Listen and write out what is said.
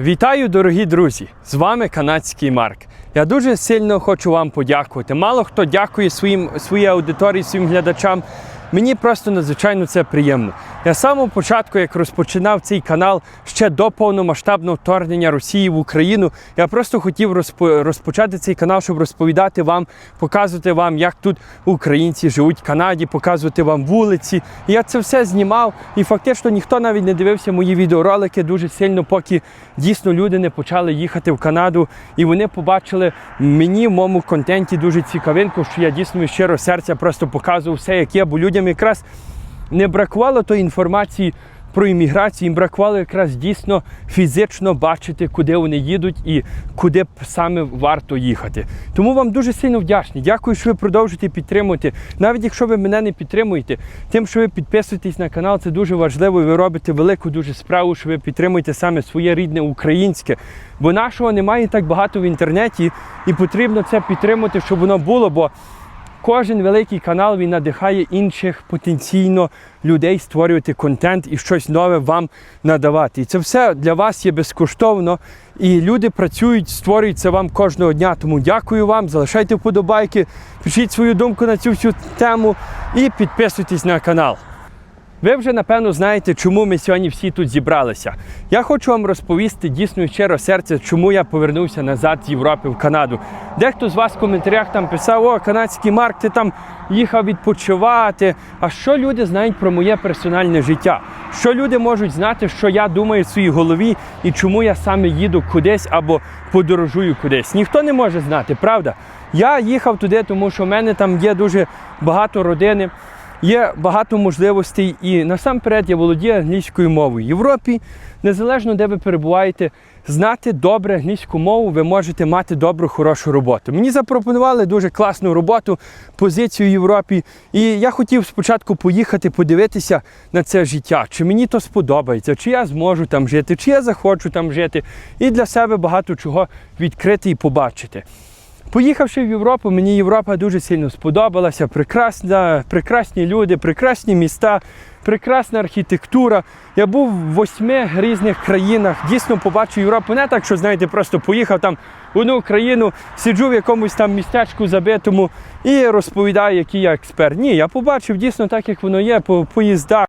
Вітаю, дорогі друзі! З вами канадський Марк. Я дуже сильно хочу вам подякувати. Мало хто дякує своїм, своїй аудиторії, своїм глядачам. Мені просто надзвичайно це приємно. Я самого початку, як розпочинав цей канал ще до повномасштабного вторгнення Росії в Україну, я просто хотів розпо- розпочати цей канал, щоб розповідати вам, показувати вам, як тут українці живуть в Канаді, показувати вам вулиці. І я це все знімав, і фактично ніхто навіть не дивився мої відеоролики дуже сильно, поки дійсно люди не почали їхати в Канаду, і вони побачили мені в моєму контенті дуже цікавинку, що я дійсно щиро серця просто показував все, як є, бо людям якраз не бракувало тої інформації про імміграцію, їм бракувало якраз дійсно фізично бачити, куди вони їдуть і куди саме варто їхати. Тому вам дуже сильно вдячний. Дякую, що ви продовжуєте підтримувати. Навіть якщо ви мене не підтримуєте, тим, що ви підписуєтесь на канал, це дуже важливо. і Ви робите велику дуже справу, що ви підтримуєте саме своє рідне українське. Бо нашого немає так багато в інтернеті, і потрібно це підтримати, щоб воно було. бо Кожен великий канал він надихає інших потенційно людей створювати контент і щось нове вам надавати. І це все для вас є безкоштовно. І люди працюють, створюють це вам кожного дня. Тому дякую вам, залишайте вподобайки, пишіть свою думку на цю всю тему і підписуйтесь на канал. Ви вже напевно знаєте, чому ми сьогодні всі тут зібралися. Я хочу вам розповісти дійсно щиро серце, чому я повернувся назад з Європи в Канаду. Дехто з вас в коментарях там писав: О, канадський Марк, ти там їхав відпочивати. А що люди знають про моє персональне життя? Що люди можуть знати, що я думаю в своїй голові і чому я саме їду кудись або подорожую кудись? Ніхто не може знати, правда? Я їхав туди, тому що в мене там є дуже багато родини. Є багато можливостей, і насамперед я володію англійською мовою. В Європі, незалежно де ви перебуваєте, знати добре англійську мову, ви можете мати добру, хорошу роботу. Мені запропонували дуже класну роботу, позицію в Європі, і я хотів спочатку поїхати подивитися на це життя, чи мені то сподобається, чи я зможу там жити, чи я захочу там жити, і для себе багато чого відкрити і побачити. Поїхавши в Європу, мені Європа дуже сильно сподобалася. Прекрасна, прекрасні люди, прекрасні міста, прекрасна архітектура. Я був в восьми різних країнах. Дійсно побачив Європу не так, що знаєте, просто поїхав там в одну країну, сиджу в якомусь там містечку забитому і розповідаю, який я експерт. Ні, я побачив дійсно так, як воно є, по поїздах.